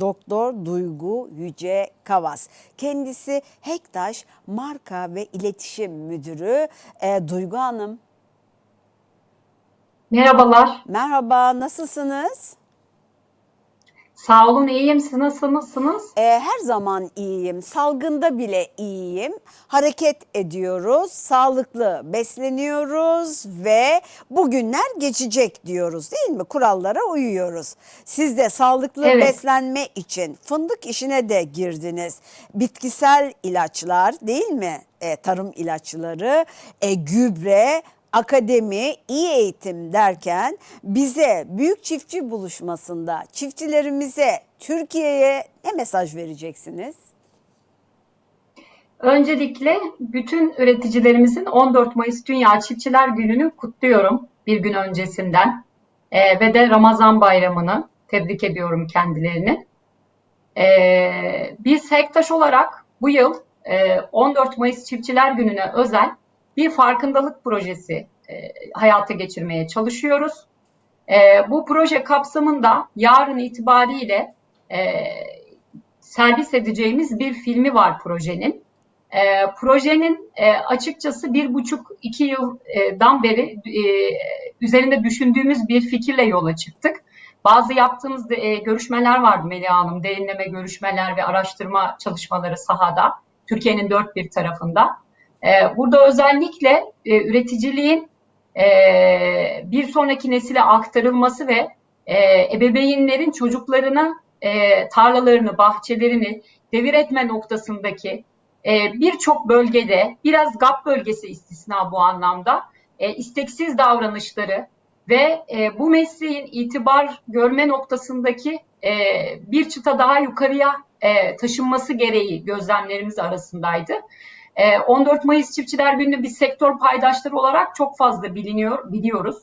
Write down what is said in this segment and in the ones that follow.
Doktor Duygu Yüce Kavas. Kendisi Hektaş Marka ve İletişim Müdürü. E, Duygu Hanım Merhabalar. merhaba nasılsınız? Sağ olun, iyiyim. Siz nasılsınız? E, her zaman iyiyim. Salgında bile iyiyim. Hareket ediyoruz, sağlıklı besleniyoruz ve bugünler geçecek diyoruz değil mi? Kurallara uyuyoruz. Siz de sağlıklı Evet. beslenme için fındık işine de girdiniz. Bitkisel ilaçlar değil mi? E, tarım ilaçları, e, gübre, akademi, iyi eğitim derken bize büyük çiftçi buluşmasında çiftçilerimize, Türkiye'ye ne mesaj vereceksiniz? Öncelikle bütün üreticilerimizin 14 Mayıs Dünya Çiftçiler Günü'nü kutluyorum bir gün öncesinden. Ee, ve de Ramazan Bayramı'nı tebrik ediyorum kendilerini. Ee, biz Hektaş olarak bu yıl e, 14 Mayıs Çiftçiler Günü'ne özel bir farkındalık projesi e, hayata geçirmeye çalışıyoruz. E, bu proje kapsamında yarın itibariyle e, servis edeceğimiz bir filmi var projenin. E, projenin e, açıkçası bir buçuk iki yıldan beri e, üzerinde düşündüğümüz bir fikirle yola çıktık. Bazı yaptığımız e, görüşmeler vardı Melih Hanım, derinleme görüşmeler ve araştırma çalışmaları sahada, Türkiye'nin dört bir tarafında. E, burada özellikle e, üreticiliğin e, bir sonraki nesile aktarılması ve e, ebeveynlerin çocuklarına tarlalarını, bahçelerini devir etme noktasındaki birçok bölgede, biraz GAP bölgesi istisna bu anlamda, isteksiz davranışları ve bu mesleğin itibar görme noktasındaki bir çıta daha yukarıya taşınması gereği gözlemlerimiz arasındaydı. E, 14 Mayıs Çiftçiler Günü'nü biz sektör paydaşları olarak çok fazla biliniyor, biliyoruz,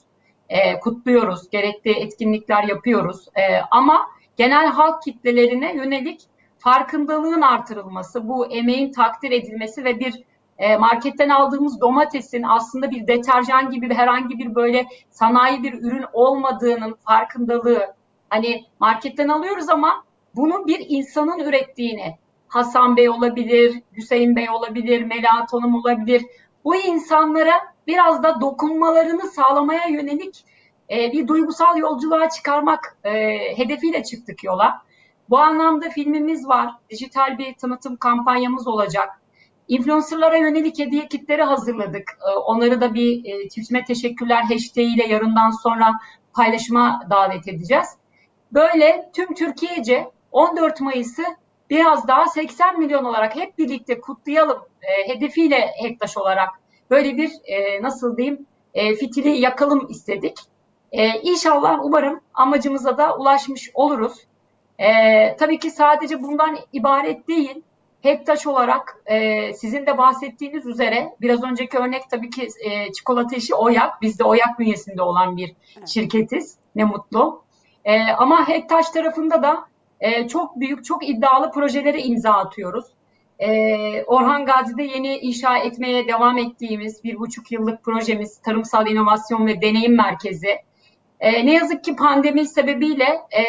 e, kutluyoruz, gerekli etkinlikler yapıyoruz. E, ama genel halk kitlelerine yönelik farkındalığın artırılması, bu emeğin takdir edilmesi ve bir e, marketten aldığımız domatesin aslında bir deterjan gibi herhangi bir böyle sanayi bir ürün olmadığının farkındalığı. Hani marketten alıyoruz ama bunu bir insanın ürettiğini, Hasan Bey olabilir, Hüseyin Bey olabilir, Melahat Hanım olabilir. Bu insanlara biraz da dokunmalarını sağlamaya yönelik e, bir duygusal yolculuğa çıkarmak e, hedefiyle çıktık yola. Bu anlamda filmimiz var. Dijital bir tanıtım kampanyamız olacak. Influencerlara yönelik hediye kitleri hazırladık. E, onları da bir e, çiftime teşekkürler hashtag ile yarından sonra paylaşıma davet edeceğiz. Böyle tüm Türkiye'ce 14 Mayıs'ı biraz daha 80 milyon olarak hep birlikte kutlayalım e, hedefiyle Hektaş olarak böyle bir e, nasıl diyeyim e, fitili yakalım istedik. E, inşallah umarım amacımıza da ulaşmış oluruz. E, tabii ki sadece bundan ibaret değil. Hektaş olarak e, sizin de bahsettiğiniz üzere biraz önceki örnek tabii ki e, çikolata işi Oyak. Biz de Oyak bünyesinde olan bir şirketiz. Ne mutlu. E, ama Hektaş tarafında da e, çok büyük, çok iddialı projelere imza atıyoruz. E, Orhan Gazi'de yeni inşa etmeye devam ettiğimiz bir buçuk yıllık projemiz Tarımsal İnovasyon ve Deneyim Merkezi. E, ne yazık ki pandemi sebebiyle e,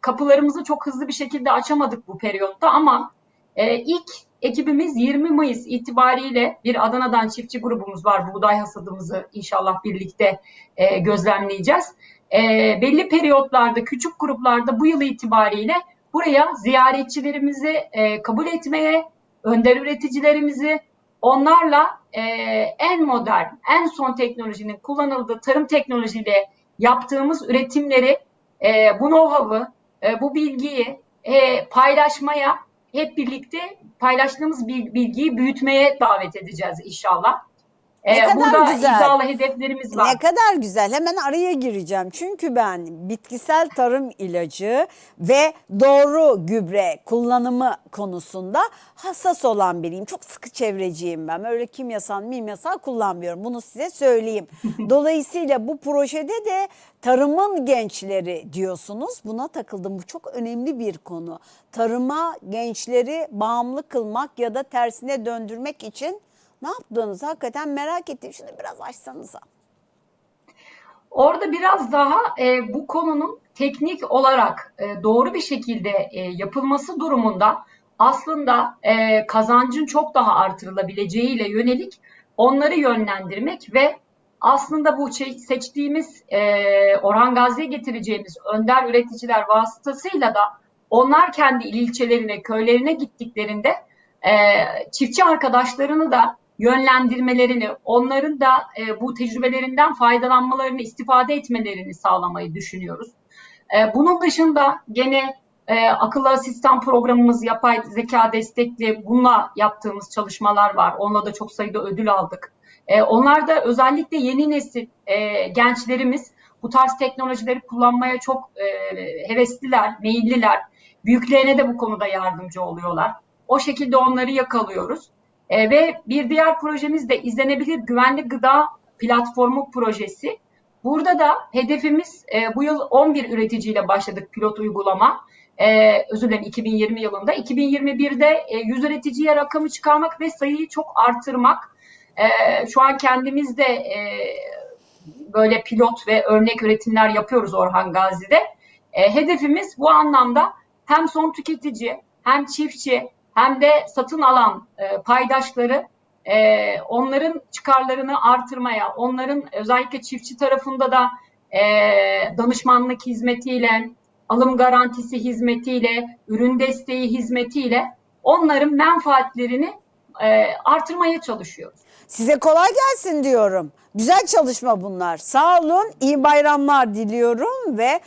kapılarımızı çok hızlı bir şekilde açamadık bu periyotta ama e, ilk ekibimiz 20 Mayıs itibariyle bir Adana'dan çiftçi grubumuz var. Buğday hasadımızı inşallah birlikte e, gözlemleyeceğiz. E, belli periyotlarda, küçük gruplarda bu yıl itibariyle buraya ziyaretçilerimizi e, kabul etmeye, önder üreticilerimizi onlarla e, en modern, en son teknolojinin kullanıldığı tarım teknolojiyle yaptığımız üretimleri, e, bu know-how'ı, e, bu bilgiyi e, paylaşmaya, hep birlikte paylaştığımız bilgiyi büyütmeye davet edeceğiz inşallah. Ne Ee, kadar burada güzel. iddialı hedeflerimiz var. Ne kadar güzel. Hemen araya gireceğim. Çünkü ben bitkisel tarım ilacı ve doğru gübre kullanımı konusunda hassas olan biriyim. Çok sıkı çevreciyim ben. Öyle kimyasal, mimyasal kullanmıyorum. Bunu size söyleyeyim. Dolayısıyla bu projede de tarımın gençleri diyorsunuz. Buna takıldım. Bu çok önemli bir konu. Tarıma gençleri bağımlı kılmak ya da tersine döndürmek için ne yaptığınızı hakikaten merak ettim. Şunu biraz açsanıza. Orada biraz daha e, bu konunun teknik olarak e, doğru bir şekilde e, yapılması durumunda aslında e, kazancın çok daha artırılabileceğiyle yönelik onları yönlendirmek ve aslında bu şey- seçtiğimiz e, Orhan Gazi'ye getireceğimiz önder üreticiler vasıtasıyla da onlar kendi il ilçelerine, köylerine gittiklerinde e, çiftçi arkadaşlarını da yönlendirmelerini, onların da e, bu tecrübelerinden faydalanmalarını, istifade etmelerini sağlamayı düşünüyoruz. E, bunun dışında gene e, akıllı asistan programımız yapay zeka destekli bununla yaptığımız çalışmalar var. Onunla da çok sayıda ödül aldık. E, onlar da özellikle yeni nesil e, gençlerimiz bu tarz teknolojileri kullanmaya çok e, hevesliler, meyilliler. Büyüklerine de bu konuda yardımcı oluyorlar. O şekilde onları yakalıyoruz. E, ve bir diğer projemiz de izlenebilir güvenli gıda platformu projesi. Burada da hedefimiz e, bu yıl 11 üreticiyle başladık pilot uygulama. E, özür dilerim 2020 yılında. 2021'de e, 100 üreticiye rakamı çıkarmak ve sayıyı çok artırmak. E, şu an kendimiz de e, böyle pilot ve örnek üretimler yapıyoruz Orhan Gazi'de. E, hedefimiz bu anlamda hem son tüketici hem çiftçi hem de satın alan e, paydaşları e, onların çıkarlarını artırmaya, onların özellikle çiftçi tarafında da e, danışmanlık hizmetiyle, alım garantisi hizmetiyle, ürün desteği hizmetiyle onların menfaatlerini e, artırmaya çalışıyoruz. Size kolay gelsin diyorum. Güzel çalışma bunlar. Sağ olun, iyi bayramlar diliyorum ve